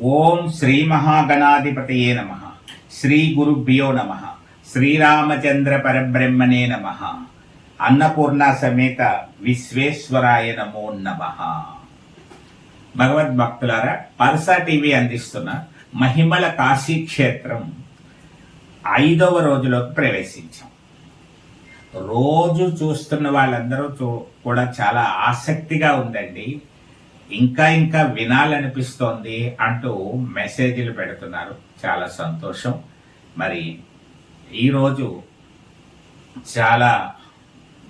ఓం శ్రీ మహాగణాధిపతయే నమ. శ్రీ గురుభ్యో నమ. శ్రీరామచంద్ర పరబ్రహ్మణే నమ. అన్నపూర్ణ సమేత విశ్వేశ్వరాయ నమో నమ. భగవద్ భక్తులారా పల్సా టీవీ అందిస్తున్న మహిమల కాశీ క్షేత్రం ఐదవ రోజులోకి ప్రవేశించాం. రోజు చూస్తున్న వాళ్ళందరూ చూ- కూడా చాలా ఆసక్తిగా ఉందండి. ఇంకా ఇంకా వినాలనిపిస్తోంది అంటూ మెసేజ్లు పెడుతున్నారు. చాలా సంతోషం. మరి ఈరోజు చాలా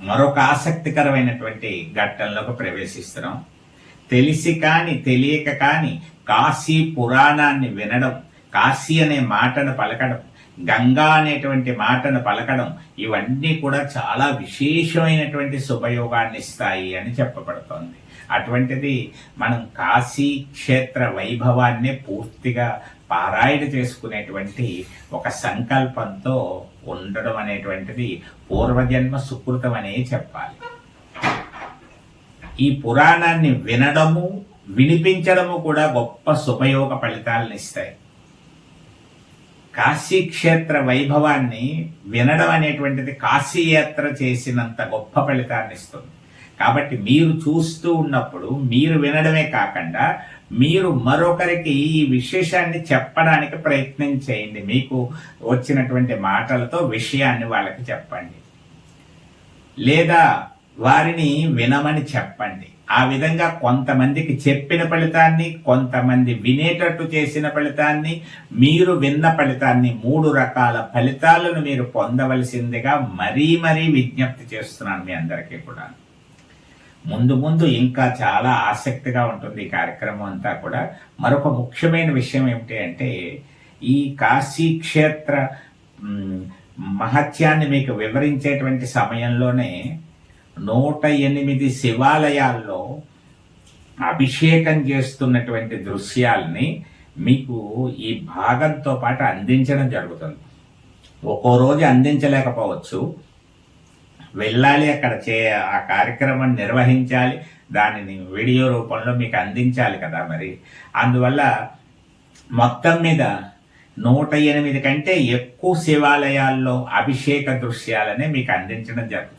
మరొక ఆసక్తికరమైనటువంటి ఘట్టంలోకి ప్రవేశిస్తున్నాం. తెలిసి కాని తెలియక కాని కాశీ పురాణాన్ని వినడం కాశీ అనే మాటను పలకడం గంగా అనేటువంటి మాటను పలకడం ఇవన్నీ కూడా చాలా విశేషమైనటువంటి శుభయోగాన్ని ఇస్తాయి అని చెప్పబడుతోంది. అటువంటిది మనం కాశీ క్షేత్ర వైభవాన్ని పూర్తిగా పారాయణ చేసుకునేటువంటి ఒక సంకల్పంతో ఉండడం అనేటువంటిది పూర్వజన్మ సుకృతం అనే చెప్పాలి. ఈ పురాణాన్ని వినడము వినిపించడము కూడా గొప్ప శుభయోగ ఫలితాలను ఇస్తాయి. కాశీ క్షేత్ర వైభవాన్ని వినడం అనేటువంటిది కాశీయాత్ర చేసినంత గొప్ప ఫలితాన్ని ఇస్తుంది. కాబట్టి మీరు చూస్తూ ఉన్నప్పుడు మీరు వినడమే కాకుండా మీరు మరొకరికి ఈ విశేషాన్ని చెప్పడానికి ప్రయత్నం చేయండి. మీకు వచ్చినటువంటి మాటలతో విషయాన్ని వాళ్ళకి చెప్పండి. లేదా వారిని వినమని చెప్పండి. ఆ విధంగా కొంతమందికి చెప్పిన ఫలితాన్ని కొంతమంది వినేటట్టు చేసిన ఫలితాన్ని మీరు విన్న ఫలితాన్ని మూడు రకాల ఫలితాలను మీరు పొందవలసిందిగా మరీ మరీ విజ్ఞప్తి చేస్తున్నాను మీ అందరికీ కూడా. ముందు ముందు ఇంకా చాలా ఆసక్తిగా ఉంటుంది ఈ కార్యక్రమం అంతా కూడా. మరొక ముఖ్యమైన విషయం ఏమిటి అంటే ఈ కాశీ క్షేత్ర మహత్యాన్ని మీకు వివరించేటువంటి సమయంలోనే నూట ఎనిమిది శివాలయాల్లో అభిషేకం చేస్తున్నటువంటి దృశ్యాల్ని మీకు ఈ భాగంతో పాటు అందించడం జరుగుతుంది. ఒక్కో రోజు అందించలేకపోవచ్చు. వెళ్ళాలి అక్కడ చే ఆ కార్యక్రమం నిర్వహించాలి. దానిని వీడియో రూపంలో మీకు అందించాలి కదా మరి. అందువల్ల మొత్తం మీద నూట ఎనిమిది కంటే ఎక్కువ శివాలయాల్లో అభిషేక దృశ్యాలనే మీకు అందించడం జరుగుతుంది.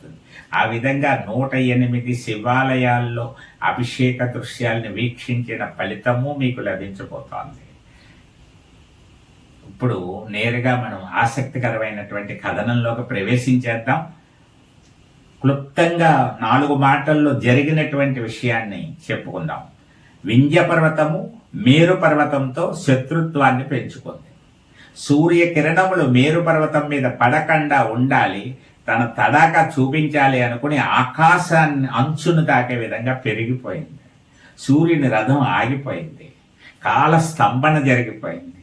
ఆ విధంగా నూట ఎనిమిది శివాలయాల్లో అభిషేక దృశ్యాలను వీక్షించిన ఫలితము మీకు లభించబోతోంది. ఇప్పుడు నేరుగా మనం ఆసక్తికరమైనటువంటి కథనంలోకి ప్రవేశించేద్దాం. క్లుప్తంగా నాలుగు మాటల్లో జరిగినటువంటి విషయాన్ని చెప్పుకుందాం. వింధ్య పర్వతము మేరు పర్వతంతో శత్రుత్వాన్ని పెంచుకుంది. సూర్య కిరణములు మేరు పర్వతం మీద పడకుండా ఉండాలి తన తడాక చూపించాలి అనుకుని ఆకాశాన్ని అంచును తాకే విధంగా పెరిగిపోయింది. సూర్యుని రథం ఆగిపోయింది. కాల స్తంభన జరిగిపోయింది.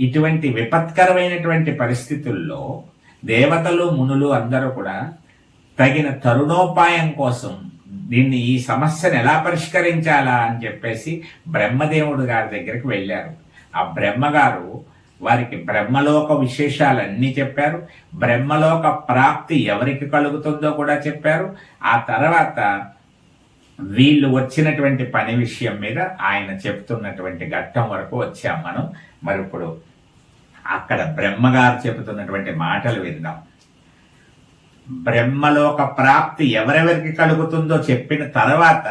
ఇటువంటి విపత్కరమైనటువంటి పరిస్థితుల్లో దేవతలు మునులు అందరూ కూడా తగిన తరుణోపాయం కోసం దీన్ని ఈ సమస్యను ఎలా పరిష్కరించాలా అని చెప్పేసి బ్రహ్మదేవుడు గారి దగ్గరికి వెళ్ళారు. ఆ బ్రహ్మగారు వారికి బ్రహ్మలోక విశేషాలన్నీ చెప్పారు. బ్రహ్మలోక ప్రాప్తి ఎవరికి కలుగుతుందో కూడా చెప్పారు. ఆ తర్వాత వీళ్ళు వచ్చినటువంటి పని విషయం మీద ఆయన చెప్తున్నటువంటి ఘట్టం వరకు వచ్చాం మనం. మరి ఇప్పుడు అక్కడ బ్రహ్మగారు చెబుతున్నటువంటి మాటలు విందాం. బ్రహ్మలోక ప్రాప్తి ఎవరెవరికి కలుగుతుందో చెప్పిన తర్వాత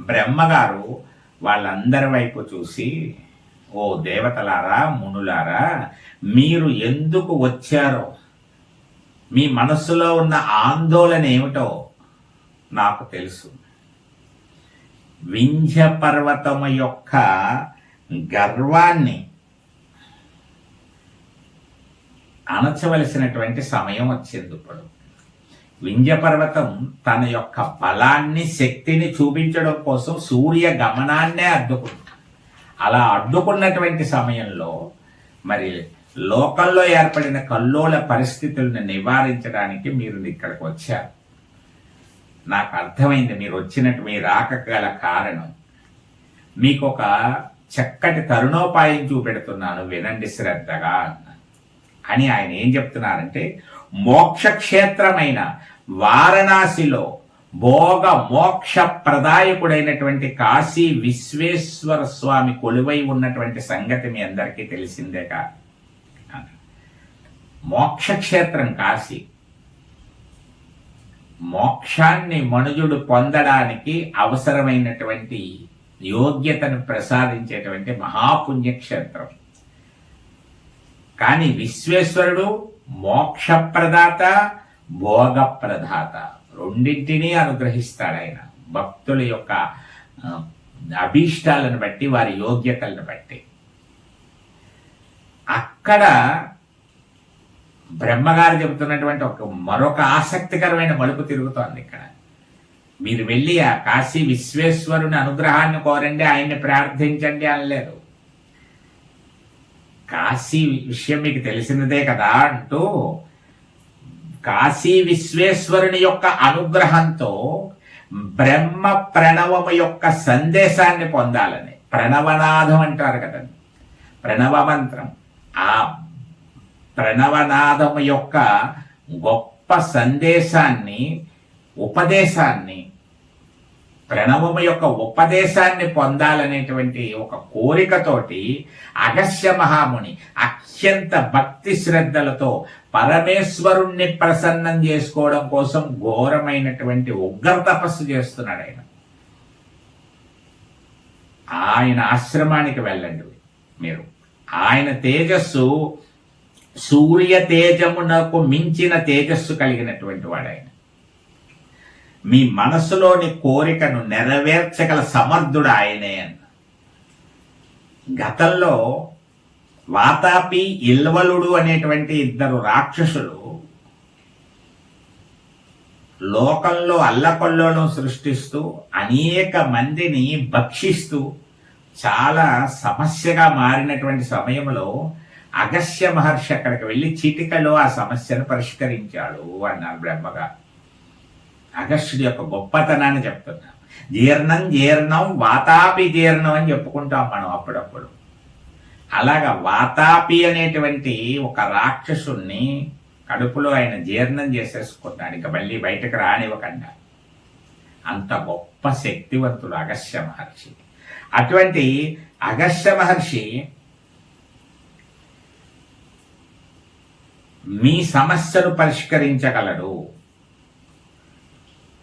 బ్రహ్మగారు వాళ్ళందరి వైపు చూసి ఓ దేవతలారా మునులారా మీరు ఎందుకు వచ్చారో? మీ మనస్సులో ఉన్న ఆందోళన ఏమిటో నాకు తెలుసు. వింధ్య పర్వతము యొక్క గర్వాన్ని అణచవలసినటువంటి సమయం వచ్చింది ఇప్పుడు. వింధ్య పర్వతం తన యొక్క బలాన్ని శక్తిని చూపించడం కోసం సూర్య గమనాన్నే అడ్డుకుంటుంది అలా అడ్డుకున్నటువంటి సమయంలో మరి లోకల్లో ఏర్పడిన కల్లోల పరిస్థితులను నివారించడానికి మీరు ఇక్కడికి వచ్చారు. నాకు అర్థమైంది మీరు వచ్చినట్టు మీ రాక గల కారణం. మీకు ఒక చక్కటి తరుణోపాయం చూపెడుతున్నాను వినండి శ్రద్ధగా అని ఆయన ఏం చెప్తున్నారంటే మోక్షక్షేత్రమైన వారణాసిలో భోగ మోక్ష ప్రదాయకుడైనటువంటి కాశీ విశ్వేశ్వర స్వామి కొలువై ఉన్నటువంటి సంగతి మీ అందరికీ తెలిసిందేగా మోక్షక్షేత్రం కాశీ. మోక్షాన్ని మనుజుడు పొందడానికి అవసరమైనటువంటి యోగ్యతను ప్రసాదించేటువంటి మహాపుణ్యక్షేత్రం. కానీ విశ్వేశ్వరుడు మోక్షప్రదాత భోగప్రదాత. రెండింటినీ అనుగ్రహిస్తాడు ఆయన. భక్తుల యొక్క అభీష్టాలను బట్టి వారి యోగ్యతలను బట్టి. అక్కడ బ్రహ్మగారు చెబుతున్నటువంటి ఒక మరొక ఆసక్తికరమైన మలుపు తిరుగుతోంది ఇక్కడ. మీరు వెళ్ళి ఆ కాశీ విశ్వేశ్వరుని అనుగ్రహాన్ని కోరండి ఆయన్ని ప్రార్థించండి అనలేదు. కాశీ విషయం మీకు తెలిసినదే కదా అంటూ కాశీ విశ్వేశ్వరుని యొక్క అనుగ్రహంతో బ్రహ్మ ప్రణవము యొక్క సందేశాన్ని పొందాలని. ప్రణవనాథం అంటారు కదండి. ప్రణవ మంత్రం. ఆ ప్రణవనాథము యొక్క గొప్ప సందేశాన్ని ఉపదేశాన్ని ప్రణవము యొక్క ఉపదేశాన్ని పొందాలనేటువంటి ఒక కోరికతోటి అగస్య మహాముని అత్యంత భక్తి శ్రద్ధలతో పరమేశ్వరుణ్ణి ప్రసన్నం చేసుకోవడం కోసం ఘోరమైనటువంటి ఉగ్ర తపస్సు చేస్తున్నాడు ఆయన. ఆయన ఆశ్రమానికి వెళ్ళండి మీరు. ఆయన తేజస్సు సూర్య తేజమునకు మించిన తేజస్సు కలిగినటువంటి వాడు ఆయన. మీ మనసులోని కోరికను నెరవేర్చగల సమర్థుడు ఆయనే అన్న. గతంలో వాతాపి ఇల్వలుడు అనేటువంటి ఇద్దరు రాక్షసులు లోకంలో అల్లకొల్లోను సృష్టిస్తూ అనేక మందిని భక్షిస్తూ చాలా సమస్యగా మారినటువంటి సమయంలో అగస్య మహర్షి అక్కడికి వెళ్ళి చిటికలో ఆ సమస్యను పరిష్కరించాడు అన్నారు బ్రహ్మగారు. అగస్యుడి యొక్క గొప్పతనాన్ని చెప్తున్నాం జీర్ణం జీర్ణం వాతాపి జీర్ణం అని చెప్పుకుంటాం మనం అప్పుడప్పుడు. అలాగా వాతాపి అనేటువంటి ఒక రాక్షసుణ్ణి కడుపులో ఆయన జీర్ణం చేసేసుకున్నాడు ఇంకా మళ్ళీ బయటకు రానివ్వకుండా. అంత గొప్ప శక్తివంతుడు అగస్య మహర్షి. అటువంటి అగస్య మహర్షి మీ సమస్యను పరిష్కరించగలడు.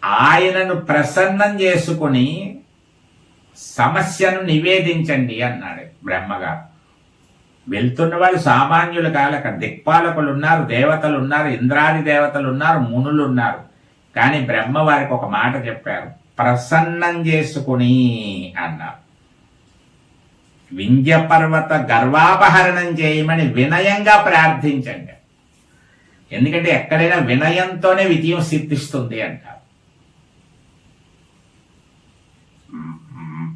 ఆయనను ప్రసన్నం చేసుకుని సమస్యను నివేదించండి అన్నాడు బ్రహ్మగారు. వెళ్తున్న వాళ్ళు సామాన్యులు కాలక దిక్పాలకులు ఉన్నారు దేవతలు ఉన్నారు ఇంద్రాది దేవతలు ఉన్నారు మునులు ఉన్నారు. కానీ బ్రహ్మ వారికి ఒక మాట చెప్పారు. ప్రసన్నం చేసుకుని అన్నారు. వింధ్యపర్వత గర్వాపహరణం చేయమని వినయంగా ప్రార్థించండి. ఎందుకంటే ఎక్కడైనా వినయంతోనే విజయం సిద్ధిస్తుంది అంటారు.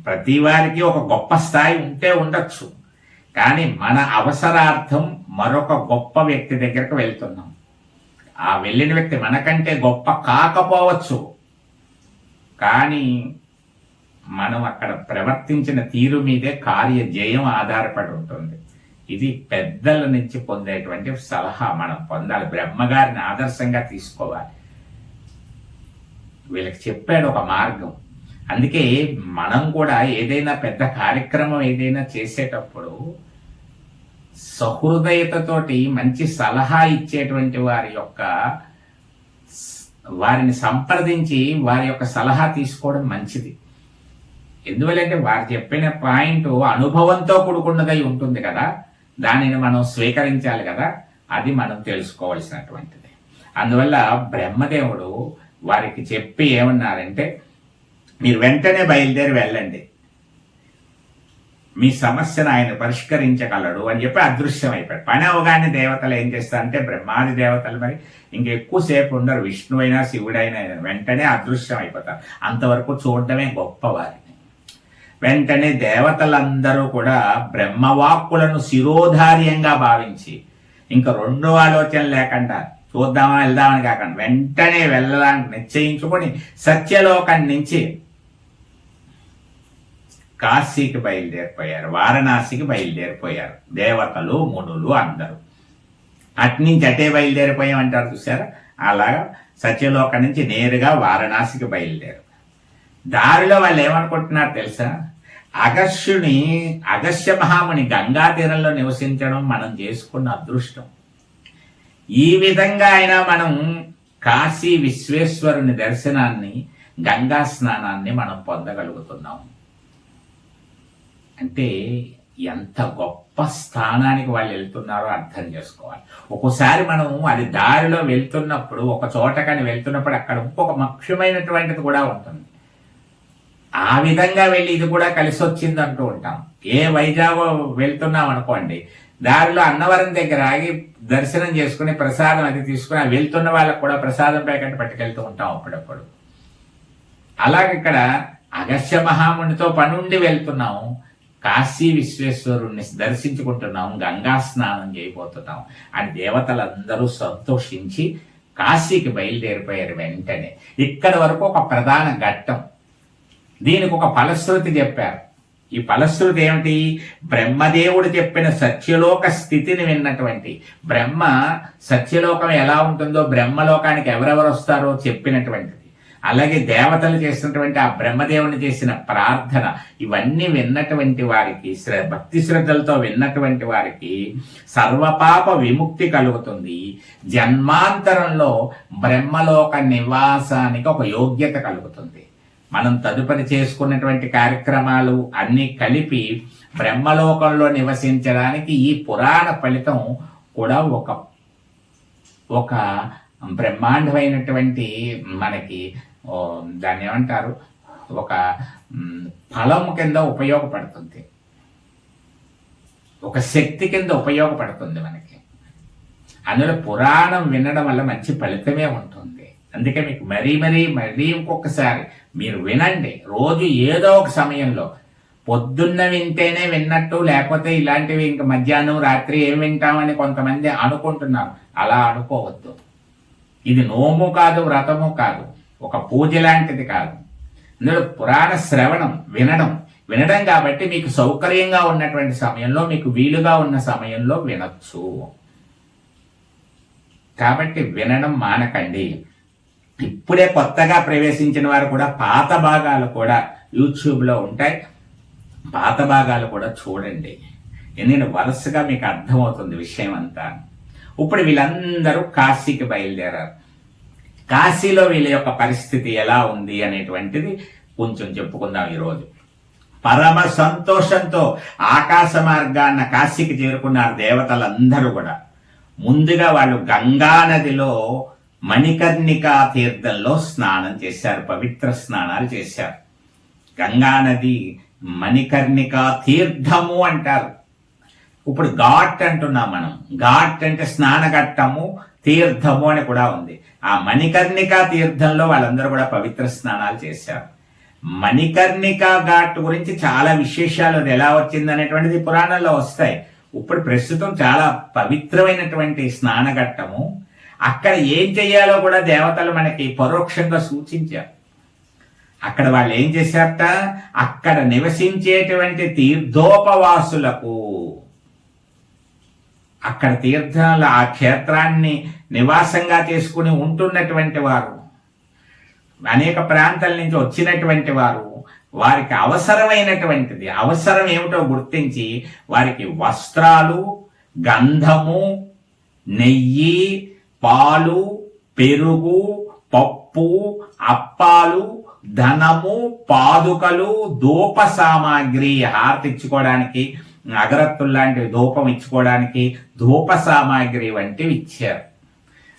ప్రతి వారికి ఒక గొప్ప స్థాయి ఉంటే ఉండొచ్చు. కానీ మన అవసరార్థం మరొక గొప్ప వ్యక్తి దగ్గరకు వెళ్తున్నాం. ఆ వెళ్ళిన వ్యక్తి మనకంటే గొప్ప కాకపోవచ్చు. కానీ మనం అక్కడ ప్రవర్తించిన తీరు మీదే కార్య జయం ఆధారపడి ఉంటుంది. ఇది పెద్దల నుంచి పొందేటువంటి సలహా. మనం పొందాలి. బ్రహ్మగారిని ఆదర్శంగా తీసుకోవాలి. వీళ్ళకి చెప్పాడు ఒక మార్గం. అందుకే మనం కూడా ఏదైనా పెద్ద కార్యక్రమం ఏదైనా చేసేటప్పుడు సహృదయతతోటి మంచి సలహా ఇచ్చేటువంటి వారి యొక్క వారిని సంప్రదించి వారి యొక్క సలహా తీసుకోవడం మంచిది. ఎందువల్లంటే వారు చెప్పిన పాయింట్ అనుభవంతో కూడుకున్నదై ఉంటుంది కదా. దానిని మనం స్వీకరించాలి కదా. అది మనం తెలుసుకోవాల్సినటువంటిది. అందువల్ల బ్రహ్మదేవుడు వారికి చెప్పి ఏమన్నారంటే మీరు వెంటనే బయలుదేరి వెళ్ళండి. మీ సమస్యను ఆయన పరిష్కరించగలడు అని చెప్పి అదృశ్యం అయిపోయాడు పని అవగానే దేవతలు ఏం చేస్తారంటే బ్రహ్మాది దేవతలు మరి ఇంకెక్కువసేపు ఉండరు. విష్ణువైనా శివుడైనా వెంటనే అదృశ్యం అయిపోతారు అంతవరకు చూడటమే గొప్ప వారిని. వెంటనే దేవతలందరూ కూడా బ్రహ్మవాక్కులను శిరోధార్యంగా భావించి ఇంకా రెండో ఆలోచన లేకుండా చూద్దామా వెళ్దామని కాకుండా వెంటనే వెళ్ళడానికి నిశ్చయించుకొని సత్యలోకం నుంచి కాశీకి బయలుదేరిపోయారు వారణాసికి బయలుదేరిపోయారు. దేవతలు మునులు అందరూ. అట్నుంచి అటే బయలుదేరిపోయామంటారు చూసారా అలాగా సత్యలోక నుంచి నేరుగా వారణాసికి బయలుదేరు దారిలో వాళ్ళు ఏమనుకుంటున్నారు తెలుసా? అగస్యుని అగస్య మహాముని గంగా తీరంలో నివసించడం మనం చేసుకున్న అదృష్టం. ఈ విధంగా అయినా మనం కాశీ విశ్వేశ్వరుని దర్శనాన్ని గంగా స్నానాన్ని మనం పొందగలుగుతున్నాం. అంటే ఎంత గొప్ప స్థానానికి వాళ్ళు వెళ్తున్నారో అర్థం చేసుకోవాలి. ఒక్కోసారి మనం అది దారిలో వెళ్తున్నప్పుడు ఒక చోట కానీ వెళ్తున్నప్పుడు అక్కడ ఇంకొక ముఖ్యమైనటువంటిది కూడా ఉంటుంది. ఆ విధంగా వెళ్ళి ఇది కూడా కలిసి వచ్చింది అంటూ ఉంటాం. ఏ వైజాగ్ వెళ్తున్నాం అనుకోండి దారిలో అన్నవరం దగ్గర ఆగి దర్శనం చేసుకుని ప్రసాదం అది తీసుకుని వెళ్తున్న వాళ్ళకు కూడా ప్రసాదం ప్యాకెట్ పట్టుకెళ్తూ ఉంటాం అప్పుడప్పుడు. అలాగే ఇక్కడ అగస్య మహామునితో పనుండి వెళ్తున్నాము కాశీ విశ్వేశ్వరుణ్ణి దర్శించుకుంటున్నాం గంగా స్నానం చేయబోతున్నాం అని దేవతలందరూ సంతోషించి కాశీకి బయలుదేరిపోయారు వెంటనే. ఇక్కడ వరకు ఒక ప్రధాన ఘట్టం. దీనికి ఒక ఫలశ్రుతి చెప్పారు. ఈ ఫలశ్రుతి ఏమిటి? బ్రహ్మదేవుడు చెప్పిన సత్యలోక స్థితిని విన్నటువంటి. బ్రహ్మ సత్యలోకం ఎలా ఉంటుందో బ్రహ్మలోకానికి ఎవరెవరు వస్తారో చెప్పినటువంటిది. అలాగే దేవతలు చేసినటువంటి ఆ బ్రహ్మదేవుని చేసిన ప్రార్థన ఇవన్నీ విన్నటువంటి వారికి భక్తి శ్రద్ధలతో విన్నటువంటి వారికి సర్వపాప విముక్తి కలుగుతుంది. జన్మాంతరంలో బ్రహ్మలోక నివాసానికి ఒక యోగ్యత కలుగుతుంది. మనం తదుపరి చేసుకున్నటువంటి కార్యక్రమాలు అన్నీ కలిపి బ్రహ్మలోకంలో నివసించడానికి ఈ పురాణ ఫలితం కూడా ఒక ఒక బ్రహ్మాండమైనటువంటి మనకి దాన్ని ఏమంటారు? ఒక ఫలం కింద ఉపయోగపడుతుంది. ఒక శక్తి కింద ఉపయోగపడుతుంది మనకి. అందులో పురాణం వినడం వల్ల మంచి ఫలితమే ఉంటుంది. అందుకే మీకు మరీ మరీ మరీ ఇంకొకసారి మీరు వినండి. రోజు ఏదో ఒక సమయంలో పొద్దున్న వింటేనే విన్నట్టు లేకపోతే ఇలాంటివి ఇంక మధ్యాహ్నం రాత్రి ఏం వింటామని కొంతమంది అనుకుంటున్నారు. అలా అనుకోవద్దు. ఇది నోము కాదు వ్రతము కాదు. ఒక పూజ లాంటిది కాదు. అందులో పురాణ శ్రవణం వినడం వినడం కాబట్టి మీకు సౌకర్యంగా ఉన్నటువంటి సమయంలో మీకు వీలుగా ఉన్న సమయంలో వినొచ్చు. కాబట్టి వినడం మానకండి. ఇప్పుడే కొత్తగా ప్రవేశించిన వారు కూడా పాత భాగాలు కూడా యూట్యూబ్లో ఉంటాయి. పాత భాగాలు కూడా చూడండి. ఎందుకంటే వరుసగా మీకు అర్థమవుతుంది విషయం అంతా ఇప్పుడు వీళ్ళందరూ కాశీకి బయలుదేరారు. కాశీలో వీళ్ళ యొక్క పరిస్థితి ఎలా ఉంది అనేటువంటిది కొంచెం చెప్పుకుందాం ఈరోజు. పరమ సంతోషంతో ఆకాశ మార్గాన్న కాశీకి చేరుకున్నారు దేవతలందరూ కూడా. ముందుగా వాళ్ళు గంగా నదిలో మణికర్ణికా తీర్థంలో స్నానం చేశారు పవిత్ర స్నానాలు చేశారు. గంగా నది మణికర్ణికా తీర్థము అంటారు. ఇప్పుడు ఘాట్ అంటున్నాం మనం. ఘాట్ అంటే స్నానఘట్టము తీర్థము అని కూడా ఉంది. ఆ మణికర్ణిక తీర్థంలో వాళ్ళందరూ కూడా పవిత్ర స్నానాలు చేశారు. మణికర్ణిక ఘాట్ గురించి చాలా విశేషాలు ఎలా వచ్చింది అనేటువంటిది పురాణంలో వస్తాయి. ఇప్పుడు ప్రస్తుతం చాలా పవిత్రమైనటువంటి స్నానఘట్టము. అక్కడ ఏం చెయ్యాలో కూడా దేవతలు మనకి పరోక్షంగా సూచించారు. అక్కడ వాళ్ళు ఏం చేశారట? అక్కడ నివసించేటువంటి తీర్థోపవాసులకు అక్కడ తీర్థంలో ఆ క్షేత్రాన్ని నివాసంగా చేసుకుని ఉంటున్నటువంటి వారు అనేక ప్రాంతాల నుంచి వచ్చినటువంటి వారు వారికి అవసరమైనటువంటిది అవసరం ఏమిటో గుర్తించి వారికి వస్త్రాలు గంధము నెయ్యి పాలు పెరుగు పప్పు అప్పాలు ధనము పాదుకలు దూప సామాగ్రి హారతిచ్చుకోవడానికి ఇచ్చుకోవడానికి అగరత్తులు లాంటివి ధూపం ఇచ్చుకోవడానికి ధూప సామాగ్రి వంటివి ఇచ్చారు.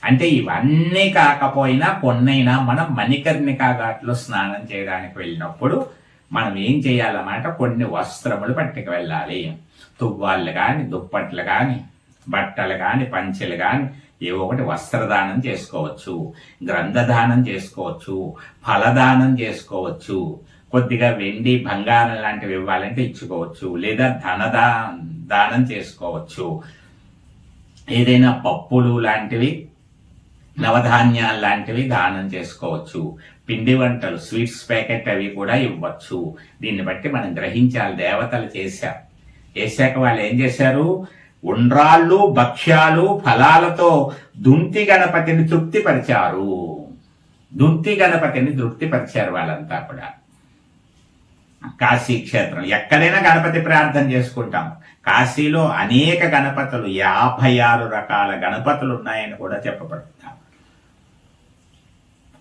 అంటే ఇవన్నీ కాకపోయినా కొన్నైనా మనం మణికర్ణికా ఘాట్లో స్నానం చేయడానికి వెళ్ళినప్పుడు మనం ఏం చేయాలన్నమాట? కొన్ని వస్త్రములు పట్టుకు వెళ్ళాలి. తువ్వాళ్ళు కానీ దుప్పట్లు కానీ బట్టలు కానీ పంచెలు కానీ ఏవో ఒకటి వస్త్రదానం చేసుకోవచ్చు. గ్రంథదానం చేసుకోవచ్చు. ఫలదానం చేసుకోవచ్చు. కొద్దిగా వెండి బంగారం లాంటివి ఇవ్వాలంటే ఇచ్చుకోవచ్చు. లేదా ధనదా దానం చేసుకోవచ్చు. ఏదైనా పప్పులు లాంటివి నవధాన్యాలు లాంటివి దానం చేసుకోవచ్చు. పిండి వంటలు స్వీట్స్ ప్యాకెట్ అవి కూడా ఇవ్వచ్చు. దీన్ని బట్టి మనం గ్రహించాలి దేవతలు చేశారు. చేశాక వాళ్ళు ఏం చేశారు? ఉండ్రాళ్ళు భక్ష్యాలు ఫలాలతో దుంతి గణపతిని తృప్తిపరిచారు. దుంతి గణపతిని తృప్తిపరిచారు వాళ్ళంతా కూడా. కాశీ క్షేత్రం. ఎక్కడైనా గణపతి ప్రార్థన చేసుకుంటాం. కాశీలో అనేక గణపతులు యాభై ఆరు రకాల గణపతులు ఉన్నాయని కూడా చెప్పబడుతున్నాం.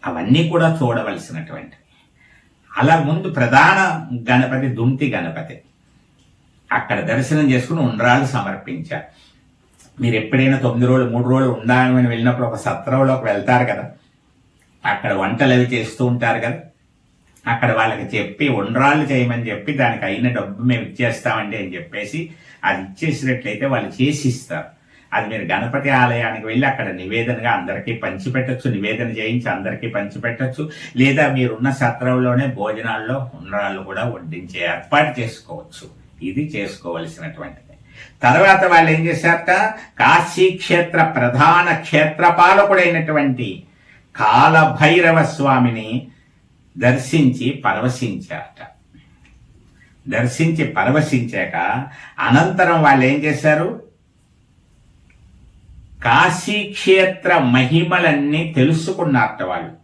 అవన్నీ కూడా చూడవలసినటువంటి. అలా ముందు ప్రధాన గణపతి దుంతి గణపతి. అక్కడ దర్శనం చేసుకుని ఉండ్రాలు సమర్పించారు. మీరు ఎప్పుడైనా తొమ్మిది రోజులు మూడు రోజులు ఉండాలని వెళ్ళినప్పుడు ఒక సత్రంలోకి వెళ్తారు కదా? అక్కడ వంటలు అవి చేస్తూ ఉంటారు కదా? అక్కడ వాళ్ళకి చెప్పి ఉండ్రాళ్ళు చేయమని చెప్పి దానికి అయిన డబ్బు మేము ఇచ్చేస్తామండి అని చెప్పేసి అది ఇచ్చేసినట్లయితే వాళ్ళు చేసి ఇస్తారు అది మీరు గణపతి ఆలయానికి వెళ్ళి అక్కడ నివేదనగా అందరికీ పంచిపెట్టచ్చు నివేదన చేయించి అందరికీ పంచిపెట్టచ్చు. లేదా మీరున్న సత్రంలోనే భోజనాల్లో ఉండ్రాళ్ళు కూడా వడ్డించే ఏర్పాటు చేసుకోవచ్చు. ఇది చేసుకోవలసినటువంటిది. తర్వాత వాళ్ళు ఏం చేశారట? కాశీ క్షేత్ర ప్రధాన క్షేత్రపాలకుడైనటువంటి కాలభైరవ స్వామిని దర్శించి పరవశించారట. దర్శించి పరవశించాక అనంతరం వాళ్ళు ఏం చేశారు? కాశీ క్షేత్ర మహిమలన్నీ తెలుసుకున్నారట వాళ్ళు.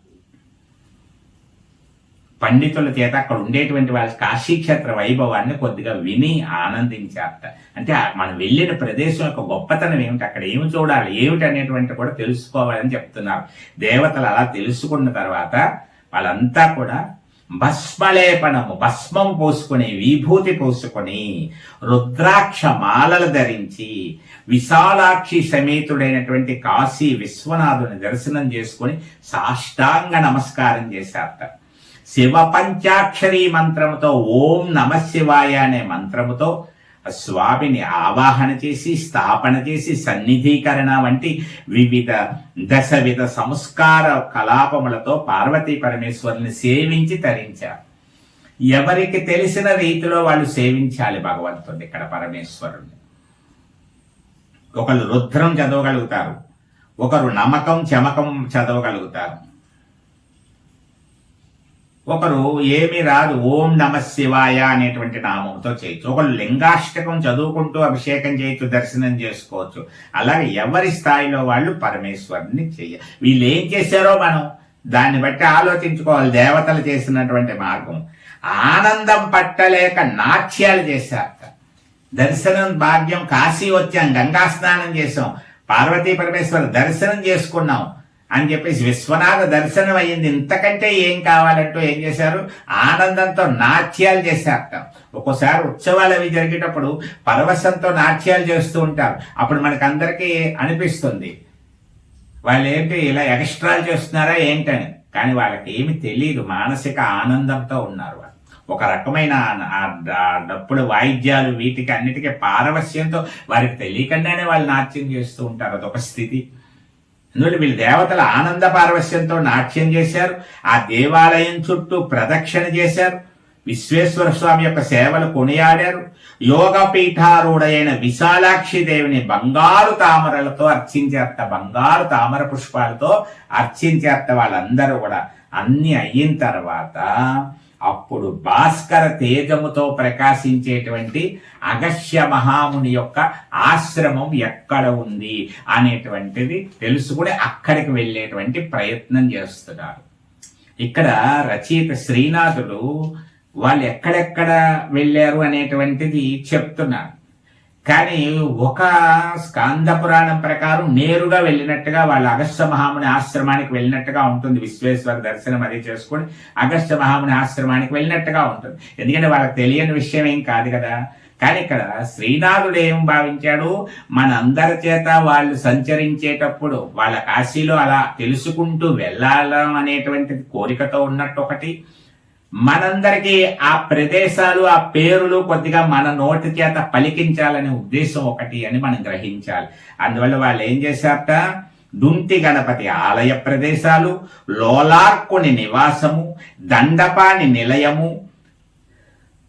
పండితుల చేత అక్కడ ఉండేటువంటి వాళ్ళ కాశీక్షేత్ర వైభవాన్ని కొద్దిగా విని ఆనందించారట. అంటే మనం వెళ్ళిన ప్రదేశం యొక్క గొప్పతనం ఏమిటి? అక్కడ ఏమి చూడాలి? ఏమిటి అనేటువంటి కూడా తెలుసుకోవాలని చెప్తున్నారు. దేవతలు అలా తెలుసుకున్న తర్వాత వాళ్ళంతా కూడా భస్మలేపనము భస్మం పోసుకొని విభూతి పోసుకొని రుద్రాక్ష మాలలు ధరించి విశాలాక్షి సమేతుడైనటువంటి కాశీ విశ్వనాథుని దర్శనం చేసుకొని సాష్టాంగ నమస్కారం చేశారట. శివ పంచాక్షరీ మంత్రముతో ఓం నమ శివాయ అనే మంత్రముతో స్వామిని ఆవాహన చేసి స్థాపన చేసి సన్నిధీకరణ వంటి వివిధ దశవిధ సంస్కార కలాపములతో పార్వతీ పరమేశ్వరుని సేవించి తరించారు. ఎవరికి తెలిసిన రీతిలో వాళ్ళు సేవించాలి భగవంతుడిని ఇక్కడ పరమేశ్వరుణ్ణి. ఒకరు రుద్రం చదవగలుగుతారు ఒకరు నమ్మకం చమకం చదవగలుగుతారు. ఒకరు ఏమి రాదు ఓం నమ శివాయ అనేటువంటి నామంతో చేయొచ్చు. ఒకరు లింగాష్టకం చదువుకుంటూ అభిషేకం చేయొచ్చు దర్శనం చేసుకోవచ్చు. అలాగే ఎవరి స్థాయిలో వాళ్ళు పరమేశ్వరుని చెయ్య వీళ్ళు ఏం చేశారో మనం దాన్ని బట్టి ఆలోచించుకోవాలి. దేవతలు చేసినటువంటి మార్గం. ఆనందం పట్టలేక నాట్యాలు చేశారట. దర్శనం భాగ్యం కాశీ వచ్చాం గంగా స్నానం చేసాం పార్వతీ పరమేశ్వర దర్శనం చేసుకున్నాం. అని చెప్పేసి విశ్వనాథ దర్శనం అయ్యింది. ఇంతకంటే ఏం కావాలంటూ ఏం చేశారు? ఆనందంతో నాట్యాలు చేశారట. ఒక్కోసారి ఉత్సవాలు అవి జరిగేటప్పుడు పరవశంతో నాట్యాలు చేస్తూ ఉంటారు. అప్పుడు మనకు అందరికీ అనిపిస్తుంది. వాళ్ళు ఏంటి ఇలా ఎక్స్ట్రాలు చేస్తున్నారా ఏంటని? కానీ వాళ్ళకి ఏమి తెలియదు మానసిక ఆనందంతో ఉన్నారు వాళ్ళు. ఒక రకమైన డప్పులు వాయిద్యాలు వీటికి అన్నిటికీ పారవశ్యంతో వారికి తెలియకుండానే వాళ్ళు నాట్యం చేస్తూ ఉంటారు. అదొక స్థితి. ఎందుకంటే వీళ్ళు దేవతల ఆనంద పార్వశ్యంతో నాట్యం చేశారు. ఆ దేవాలయం చుట్టూ ప్రదక్షిణ చేశారు. విశ్వేశ్వర స్వామి యొక్క సేవలు కొనియాడారు. యోగ పీఠారూఢైన విశాలాక్షి దేవిని బంగారు తామరలతో అర్చించేత్త బంగారు తామర పుష్పాలతో అర్చించేత్త వాళ్ళందరూ కూడా అన్ని అయిన తర్వాత అప్పుడు భాస్కర తేజముతో ప్రకాశించేటువంటి అగస్య మహాముని యొక్క ఆశ్రమం ఎక్కడ ఉంది అనేటువంటిది తెలుసుకుని అక్కడికి వెళ్ళేటువంటి ప్రయత్నం చేస్తున్నారు. ఇక్కడ రచయిత శ్రీనాథుడు వాళ్ళు ఎక్కడెక్కడ వెళ్ళారు అనేటువంటిది చెప్తున్నారు. కానీ ఒక స్కాంద పురాణం ప్రకారం నేరుగా వెళ్ళినట్టుగా వాళ్ళు అగస్త్య మహాముని ఆశ్రమానికి వెళ్ళినట్టుగా ఉంటుంది. విశ్వేశ్వర దర్శనం అది చేసుకొని అగస్త్య మహాముని ఆశ్రమానికి వెళ్ళినట్టుగా ఉంటుంది. ఎందుకంటే వాళ్ళకి తెలియని విషయం ఏం కాదు కదా. కానీ ఇక్కడ శ్రీనాథుడు ఏం భావించాడు? మనందరి చేత వాళ్ళు సంచరించేటప్పుడు వాళ్ళ కాశీలో అలా తెలుసుకుంటూ వెళ్ళాలం అనేటువంటి కోరికతో ఉన్నట్టు ఒకటి. మనందరికీ ఆ ప్రదేశాలు ఆ పేరులు కొద్దిగా మన నోటి చేత పలికించాలనే ఉద్దేశం ఒకటి అని మనం గ్రహించాలి. అందువల్ల వాళ్ళు ఏం చేశారట? దుంతి గణపతి ఆలయ ప్రదేశాలు లోలార్కుని నివాసము దండపాని నిలయము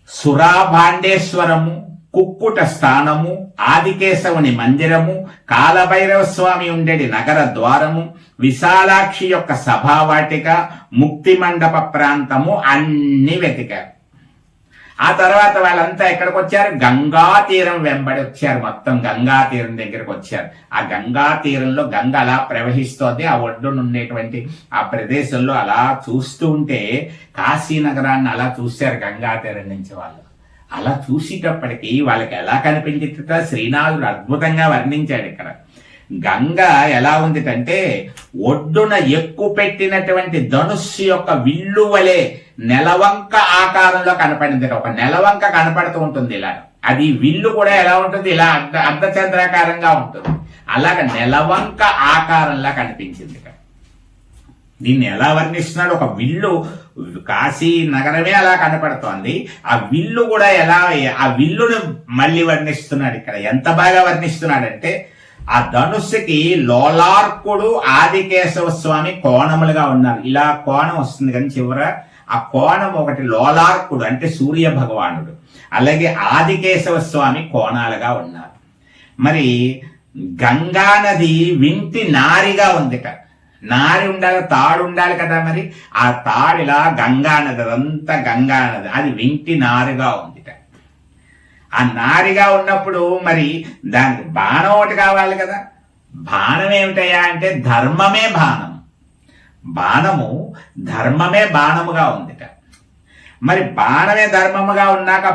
సురాభాండేశ్వరము కుక్కుట స్థానము ఆదికేశవుని మందిరము కాలభైరవ స్వామి ఉండేటి నగర ద్వారము విశాలాక్షి యొక్క సభావాటిక ముక్తి మండప ప్రాంతము అన్ని వెతికారు. ఆ తర్వాత వాళ్ళంతా ఎక్కడికి వచ్చారు గంగా తీరం వెంబడి వచ్చారు. మొత్తం గంగా తీరం దగ్గరకు వచ్చారు ఆ గంగా తీరంలో గంగ అలా ప్రవహిస్తోంది. ఆ ఒడ్డున ఉండేటువంటి ఆ ప్రదేశంలో అలా చూస్తూ ఉంటే కాశీ నగరాన్ని అలా చూశారు గంగా తీరం నుంచి వాళ్ళు. అలా చూసేటప్పటికీ వాళ్ళకి ఎలా కనిపించిందో శ్రీనాథుడు అద్భుతంగా వర్ణించాడు ఇక్కడ. గంగ ఎలా ఉందిటంటే ఒడ్డున ఎక్కువ పెట్టినటువంటి ధనుస్సు యొక్క విల్లు వలె నెలవంక ఆకారంలో కనపడింది ఒక నెలవంక కనపడుతూ ఉంటుంది ఇలా. అది విల్లు కూడా ఎలా ఉంటుంది? ఇలా అర్ధ అర్ధచంద్రాకారంగా ఉంటుంది. అలాగ నెలవంక ఆకారంలా కనిపించింది ఇక్కడ దీన్ని ఎలా వర్ణిస్తున్నాడు? ఒక విల్లు కాశీ నగరమే అలా కనపడుతోంది. ఆ విల్లు కూడా ఎలా ఆ విల్లును మళ్ళీ వర్ణిస్తున్నాడు ఇక్కడ. ఎంత బాగా వర్ణిస్తున్నాడంటే ఆ ధనుస్సుకి లోలార్కుడు ఆదికేశవ స్వామి కోణములుగా ఉన్నారు. ఇలా కోణం వస్తుంది కానీ చివర ఆ కోణం ఒకటి లోలార్కుడు అంటే సూర్య భగవానుడు. అలాగే ఆదికేశవ స్వామి కోణాలుగా ఉన్నారు. మరి గంగా నది వింటి నారిగా ఉంది కదా నారి ఉండాలి తాడు ఉండాలి కదా మరి? ఆ తాడిలా గంగా నది అదంతా గంగా నది. అది వింటి నారుగా ఉంది ఆ నారిగా ఉన్నప్పుడు మరి దానికి బాణం ఒకటి కావాలి కదా. బాణం ఏమిటయ్యా అంటే ధర్మమే బాణం. బాణము ధర్మమే బాణముగా ఉందిట. మరి బాణమే ధర్మముగా ఉన్నాక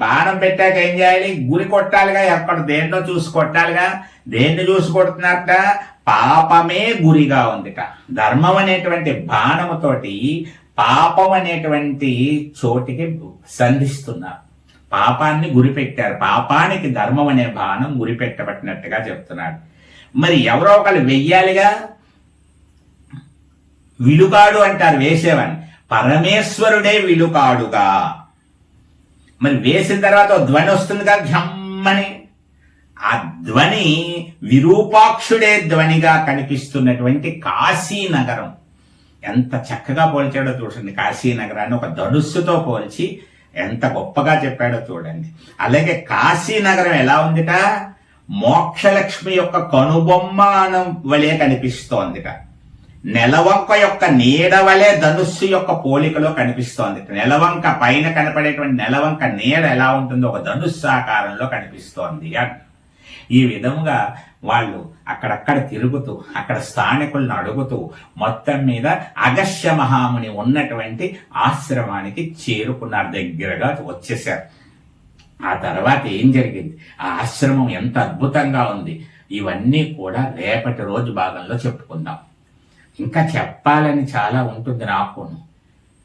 బాణం పెట్టాక ఏం చేయాలి? గురి కొట్టాలిగా ఎక్కడ దేంట్లో చూసి కొట్టాలిగా? దేన్ని చూసి కొడుతున్నట్ట పాపమే గురిగా ఉందిట. ధర్మం అనేటువంటి బాణముతోటి పాపం అనేటువంటి చోటికి సంధిస్తున్నారు. పాపాన్ని గురిపెట్టారు. పాపానికి ధర్మం అనే బాణం గురిపెట్టబట్టినట్టుగా చెప్తున్నాడు. మరి ఎవరో ఒకళ్ళు వెయ్యాలిగా? విలుకాడు అంటారు వేసేవాడిని పరమేశ్వరుడే విలుకాడుగా. మరి వేసిన తర్వాత ధ్వని వస్తుందిగా ఘమ్మని. ఆ ధ్వని విరూపాక్షుడే ధ్వనిగా కనిపిస్తున్నటువంటి కాశీ నగరం ఎంత చక్కగా పోల్చాడో చూడండి. కాశీ నగరాన్ని ఒక ధనుస్సుతో పోల్చి ఎంత గొప్పగా చెప్పాడో చూడండి. అలాగే కాశీ నగరం ఎలా ఉందిట? మోక్షలక్ష్మి యొక్క కనుబొమ్మనం వలె కనిపిస్తోందిట. నెలవంక యొక్క నీడ వలె ధనుస్సు యొక్క పోలికలో కనిపిస్తోంది నెలవంక పైన కనపడేటువంటి నెలవంక నీడ ఎలా ఉంటుందో ఒక ధనుస్సు ఆకారంలో కనిపిస్తోంది అంట. ఈ విధముగా వాళ్ళు అక్కడక్కడ తిరుగుతూ అక్కడ స్థానికులను అడుగుతూ మొత్తం మీద అగస్య మహాముని ఉన్నటువంటి ఆశ్రమానికి చేరుకున్నారు దగ్గరగా వచ్చేసారు ఆ తర్వాత ఏం జరిగింది? ఆ ఆశ్రమం ఎంత అద్భుతంగా ఉంది. ఇవన్నీ కూడా రేపటి రోజు భాగంలో చెప్పుకుందాం. ఇంకా చెప్పాలని చాలా ఉంటుంది నాకును.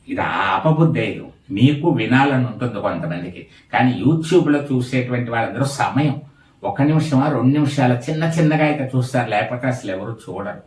ఇది ఆపబుద్ధేదు మీకు వినాలని ఉంటుంది కొంతమందికి. కానీ యూట్యూబ్లో చూసేటువంటి వాళ్ళందరూ సమయం. ఒక నిమిషమా రెండు నిమిషాల చిన్న చిన్నగా అయితే చూస్తారు. లేకపోతే అసలు ఎవరు చూడరు.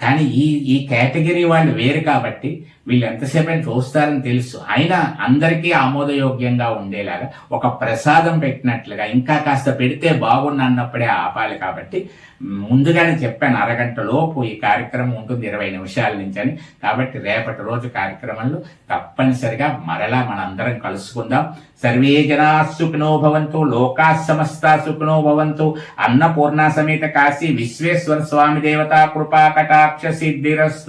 కానీ ఈ ఈ కేటగిరీ వాళ్ళు వేరు కాబట్టి వీళ్ళు ఎంతసేపైనా చూస్తారని తెలుసు. అయినా అందరికీ ఆమోదయోగ్యంగా ఉండేలాగా ఒక ప్రసాదం పెట్టినట్లుగా ఇంకా కాస్త పెడితే బాగుండు అన్నప్పుడే ఆపాలి కాబట్టి ముందుగానే చెప్పాను అరగంట లోపు ఈ కార్యక్రమం ఉంటుంది ఇరవై నిమిషాల నుంచి అని. కాబట్టి రేపటి రోజు కార్యక్రమంలో తప్పనిసరిగా మరలా మనందరం కలుసుకుందాం. సర్వే జనా సుఖినో భవంతు లోకా సమస్త సుఖినో భవంతు అన్నపూర్ణ సమేత కాశీ విశ్వేశ్వర స్వామి దేవతా కృపా కటాక్ష. సిద్ధిరస్తు